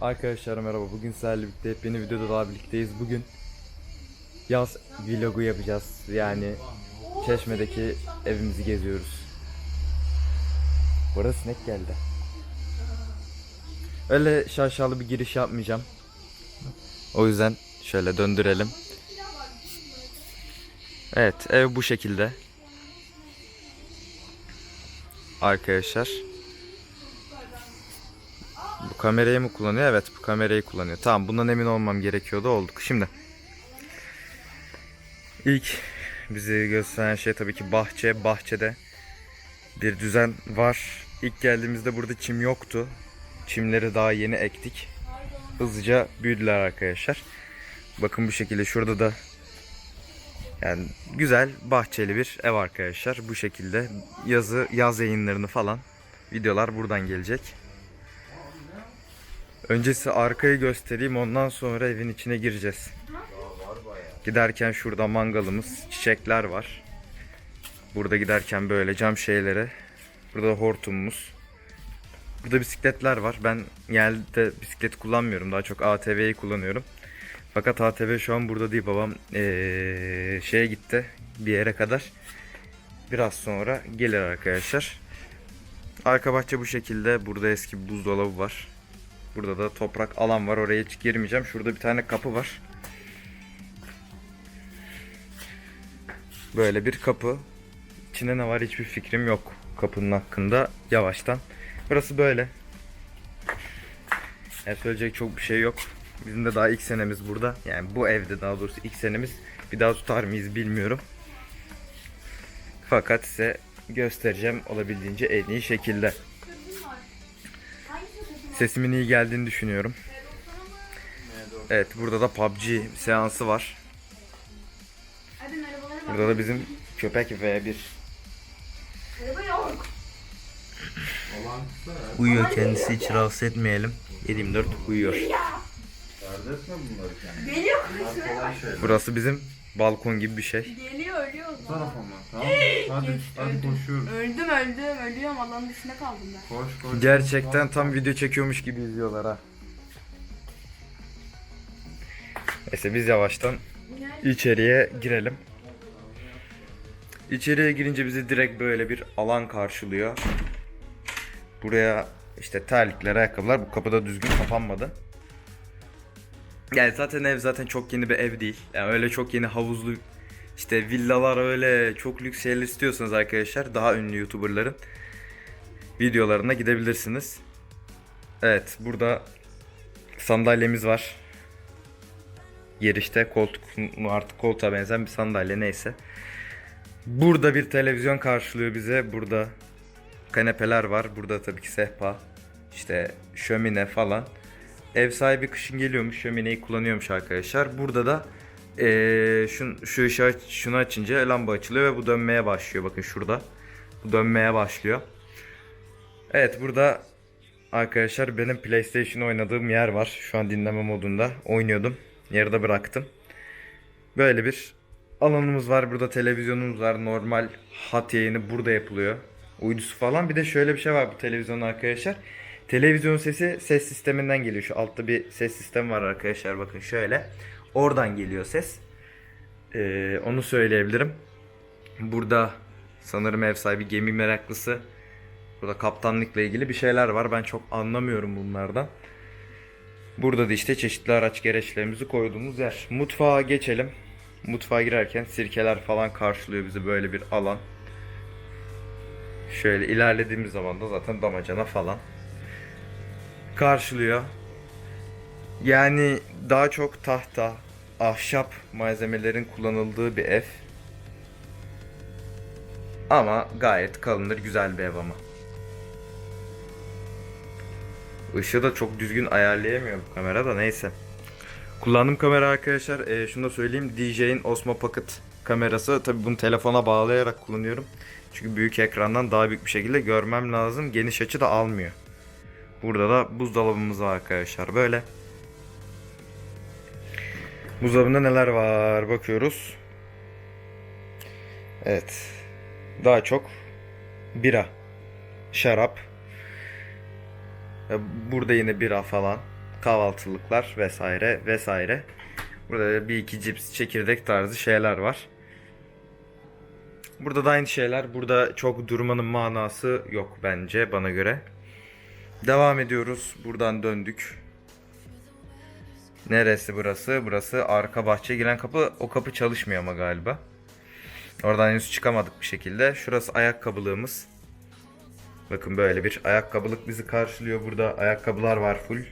Arkadaşlar merhaba. Bugün sizlerle birlikte yepyeni videoda daha birlikteyiz. Bugün yaz vlogu yapacağız. Yani Çeşme'deki evimizi geziyoruz. Burada sinek geldi. Öyle şaşalı bir giriş yapmayacağım. O yüzden şöyle döndürelim. Evet, ev bu şekilde. Arkadaşlar. Kamerayı mı kullanıyor? Evet bu kamerayı kullanıyor. Tamam bundan emin olmam gerekiyordu olduk. Şimdi ilk bizi gösteren şey tabii ki bahçe. Bahçede bir düzen var. İlk geldiğimizde burada çim yoktu. Çimleri daha yeni ektik. Hızlıca büyüdüler arkadaşlar. Bakın bu şekilde şurada da yani güzel bahçeli bir ev arkadaşlar. Bu şekilde yazı yaz yayınlarını falan videolar buradan gelecek. Öncesi arkayı göstereyim ondan sonra evin içine gireceğiz. Giderken şurada mangalımız, çiçekler var. Burada giderken böyle cam şeylere. Burada da hortumumuz. Burada bisikletler var. Ben genelde bisiklet kullanmıyorum. Daha çok ATV'yi kullanıyorum. Fakat ATV şu an burada değil. Babam eee, şeye gitti bir yere kadar. Biraz sonra gelir arkadaşlar. Arka bahçe bu şekilde. Burada eski bir buzdolabı var. Burada da toprak alan var. Oraya hiç girmeyeceğim. Şurada bir tane kapı var. Böyle bir kapı. İçinde ne var hiçbir fikrim yok kapının hakkında. Yavaştan. Burası böyle. Yani söyleyecek çok bir şey yok. Bizim de daha ilk senemiz burada. Yani bu evde daha doğrusu ilk senemiz. Bir daha tutar mıyız bilmiyorum. Fakat size göstereceğim olabildiğince en iyi şekilde. Sesimin iyi geldiğini düşünüyorum. Evet burada da PUBG seansı var. Burada da bizim köpek V1 Merhaba yok. uyuyor kendisi hiç rahatsız etmeyelim. 7/24 uyuyor. Burası bizim balkon gibi bir şey. Geliyor ölüyor o zaman. tarafa mı? Tamam. Hadi, hadi koşuyoruz. Öldüm öldüm ölüyorum Allah'ın dışında kaldım ben. Koş koş. Gerçekten tam video çekiyormuş gibi izliyorlar ha. Neyse biz yavaştan içeriye girelim. İçeriye girince bizi direkt böyle bir alan karşılıyor. Buraya işte terlikler, ayakkabılar bu kapıda düzgün kapanmadı. Yani zaten ev zaten çok yeni bir ev değil. Yani öyle çok yeni havuzlu işte villalar öyle çok lüks şeyler istiyorsanız arkadaşlar daha ünlü youtuberların videolarına gidebilirsiniz. Evet burada sandalyemiz var. Girişte koltuk artık koltuğa benzeyen bir sandalye neyse. Burada bir televizyon karşılıyor bize. Burada kanepeler var. Burada tabii ki sehpa. işte şömine falan. Ev sahibi kışın geliyormuş. Şömineyi kullanıyormuş arkadaşlar. Burada da eee şu, şu ışığı şunu açınca lamba açılıyor ve bu dönmeye başlıyor. Bakın şurada. Bu dönmeye başlıyor. Evet burada arkadaşlar benim PlayStation oynadığım yer var. Şu an dinleme modunda oynuyordum. Yarıda bıraktım. Böyle bir alanımız var. Burada televizyonumuz var. Normal hat yayını burada yapılıyor. Uydusu falan. Bir de şöyle bir şey var bu televizyonun arkadaşlar. Televizyon sesi ses sisteminden geliyor. Şu altta bir ses sistemi var arkadaşlar. Bakın şöyle. Oradan geliyor ses. Ee, onu söyleyebilirim. Burada sanırım ev sahibi gemi meraklısı. Burada kaptanlıkla ilgili bir şeyler var. Ben çok anlamıyorum bunlardan. Burada da işte çeşitli araç gereçlerimizi koyduğumuz yer. Mutfağa geçelim. Mutfağa girerken sirkeler falan karşılıyor bizi böyle bir alan. Şöyle ilerlediğimiz zaman da zaten damacana falan karşılıyor. Yani daha çok tahta, ahşap malzemelerin kullanıldığı bir ev. Ama gayet kalınır, güzel bir ev ama. Işığı da çok düzgün ayarlayamıyor bu kamera da neyse. Kullandığım kamera arkadaşlar e, şunu da söyleyeyim DJ'in Osmo Pocket kamerası. Tabi bunu telefona bağlayarak kullanıyorum. Çünkü büyük ekrandan daha büyük bir şekilde görmem lazım. Geniş açı da almıyor. Burada da buzdolabımız var arkadaşlar böyle. Buzdolabında neler var bakıyoruz. Evet. Daha çok bira, şarap. E, Burada yine bira falan. kahvaltılıklar vesaire vesaire. Burada bir iki cips, çekirdek tarzı şeyler var. Burada da aynı şeyler. Burada çok durmanın manası yok bence bana göre. Devam ediyoruz. Buradan döndük. Neresi burası? Burası arka bahçeye giren kapı. O kapı çalışmıyor ama galiba. Oradan henüz çıkamadık bir şekilde. Şurası ayakkabılığımız. Bakın böyle bir ayakkabılık bizi karşılıyor. Burada ayakkabılar var full.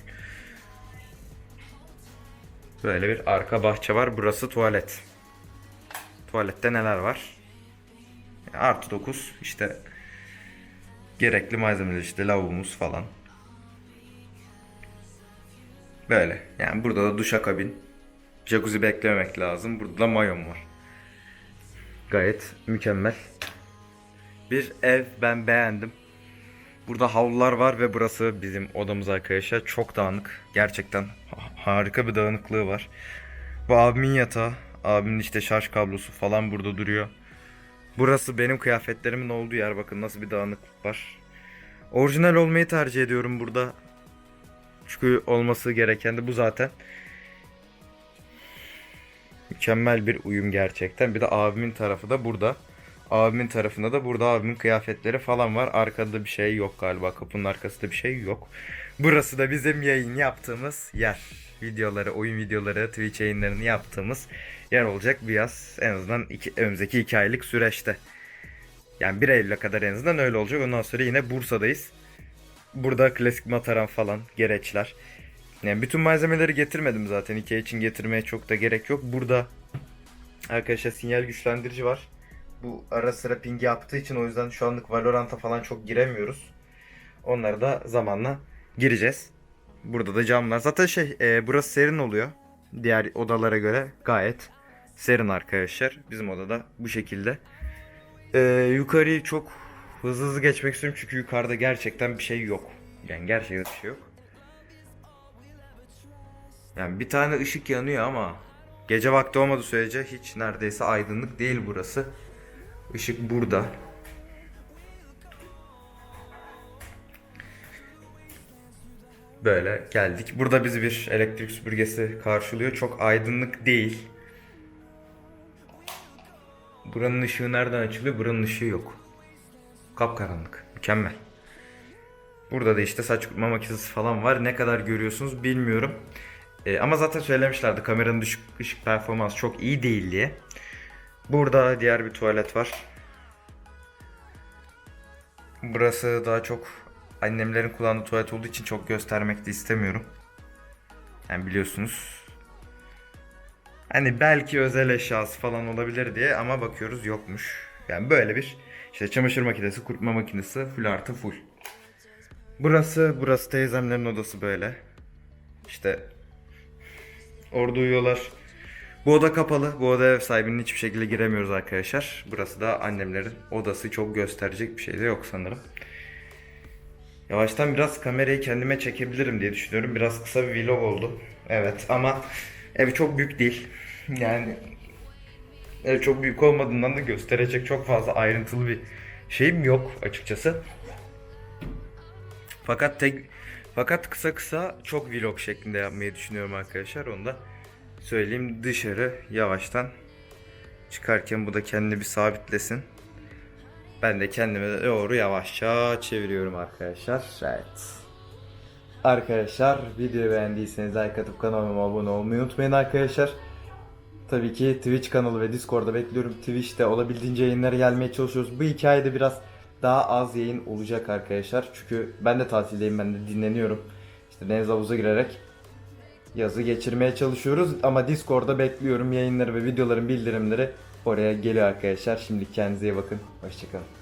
Böyle bir arka bahçe var. Burası tuvalet. Tuvalette neler var? Artı 9 işte gerekli malzemeler işte lavabomuz falan. Böyle. Yani burada da duşakabin. Jacuzzi beklememek lazım. Burada da mayom var. Gayet mükemmel. Bir ev ben beğendim. Burada havlular var ve burası bizim odamız arkadaşlar. Çok dağınık. Gerçekten ha- harika bir dağınıklığı var. Bu abimin yatağı. Abimin işte şarj kablosu falan burada duruyor. Burası benim kıyafetlerimin olduğu yer. Bakın nasıl bir dağınıklık var. Orijinal olmayı tercih ediyorum burada. Çünkü olması gereken de bu zaten. Mükemmel bir uyum gerçekten. Bir de abimin tarafı da burada. Abimin tarafında da burada abimin kıyafetleri falan var. Arkada bir şey yok galiba. Kapının arkasında bir şey yok. Burası da bizim yayın yaptığımız yer. Videoları, oyun videoları, Twitch yayınlarını yaptığımız yer olacak bu yaz. En azından iki, önümüzdeki iki aylık süreçte. Yani 1 Eylül'e kadar en azından öyle olacak. Ondan sonra yine Bursa'dayız. Burada klasik mataran falan, gereçler. Yani bütün malzemeleri getirmedim zaten. Ikea için getirmeye çok da gerek yok. Burada arkadaşlar sinyal güçlendirici var. Bu ara sıra ping yaptığı için o yüzden şu anlık Valorant'a falan çok giremiyoruz. Onları da zamanla gireceğiz. Burada da camlar. Zaten şey e, burası serin oluyor. Diğer odalara göre gayet serin arkadaşlar. Bizim odada bu şekilde. E, yukarıyı çok hızlı hızlı geçmek istiyorum çünkü yukarıda gerçekten bir şey yok. Yani gerçekten bir şey yok. Yani bir tane ışık yanıyor ama gece vakti olmadığı sürece hiç neredeyse aydınlık değil burası. Işık burada. Böyle geldik. Burada bizi bir elektrik süpürgesi karşılıyor. Çok aydınlık değil. Buranın ışığı nereden açılıyor? Buranın ışığı yok. Kapkaranlık. Mükemmel. Burada da işte saç kurutma makinesi falan var. Ne kadar görüyorsunuz bilmiyorum. Ee, ama zaten söylemişlerdi kameranın düşük ışık performansı çok iyi değil diye. Burada diğer bir tuvalet var. Burası daha çok annemlerin kullandığı tuvalet olduğu için çok göstermek de istemiyorum. Yani biliyorsunuz. Hani belki özel eşyası falan olabilir diye ama bakıyoruz yokmuş. Yani böyle bir işte çamaşır makinesi, kurutma makinesi full artı full. Burası, burası teyzemlerin odası böyle. İşte orada uyuyorlar. Bu oda kapalı. Bu oda ev sahibinin hiçbir şekilde giremiyoruz arkadaşlar. Burası da annemlerin odası. Çok gösterecek bir şey de yok sanırım. Yavaştan biraz kamerayı kendime çekebilirim diye düşünüyorum. Biraz kısa bir vlog oldu. Evet ama ev çok büyük değil. Yani ev çok büyük olmadığından da gösterecek çok fazla ayrıntılı bir şeyim yok açıkçası. Fakat tek fakat kısa kısa çok vlog şeklinde yapmayı düşünüyorum arkadaşlar. Onu da söyleyeyim dışarı yavaştan çıkarken bu da kendini bir sabitlesin. Ben de kendime doğru yavaşça çeviriyorum arkadaşlar. Evet. Arkadaşlar videoyu beğendiyseniz like atıp kanalıma abone olmayı unutmayın arkadaşlar. Tabii ki Twitch kanalı ve Discord'da bekliyorum. Twitch'te olabildiğince yayınlara gelmeye çalışıyoruz. Bu hikayede biraz daha az yayın olacak arkadaşlar. Çünkü ben de tatildeyim, ben de dinleniyorum. İşte deniz havuza girerek yazı geçirmeye çalışıyoruz. Ama Discord'da bekliyorum yayınları ve videoların bildirimleri oraya geliyor arkadaşlar. Şimdi kendinize iyi bakın. Hoşçakalın.